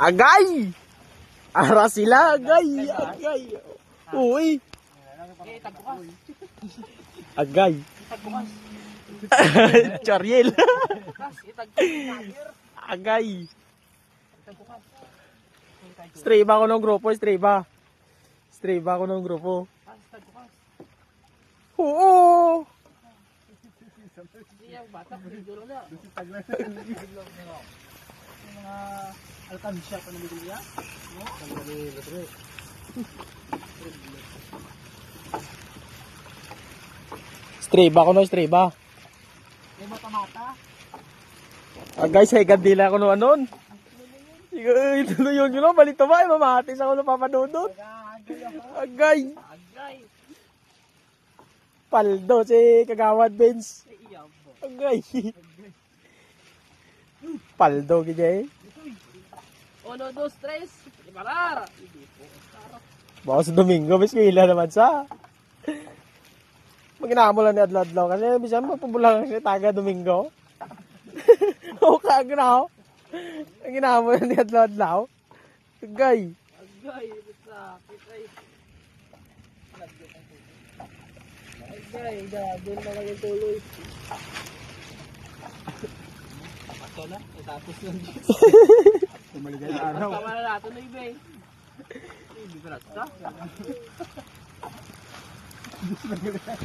Agay! Ara sila, agay! Agay! Uy! Agay! Chariel! Agay! Stray ba ako ng grupo? Stray ba? Stray ba ako ng grupo? Oo! Yung bata, dulo na. Alkansya pa ng bigla. Stray ba ako no? Stray ba? May mata-mata. Agay, sa ikandila ako no anon. Ito na yun yun, balito ba? Mamahatis ako ng papanunod. Agay. Agay! Paldo si Kagawad. Sa po. Agay! Paldo kaya eh. Uno, dos, tres. Ibarar. Baka sa Domingo, mas kaila naman sa. Lang ni Adlaw-Adlaw kasi bisa magpabulang si Taga Domingo. Oo ka, ginawa. Ang ginawa mo lang ni Adlaw-Adlaw. Agay! Agay. Sakit ay. Agay. Doon na lang yung tuloy. Pato na. Tapos lang. Tumaligay na Tama na natin na ibe. Hindi ba nasta?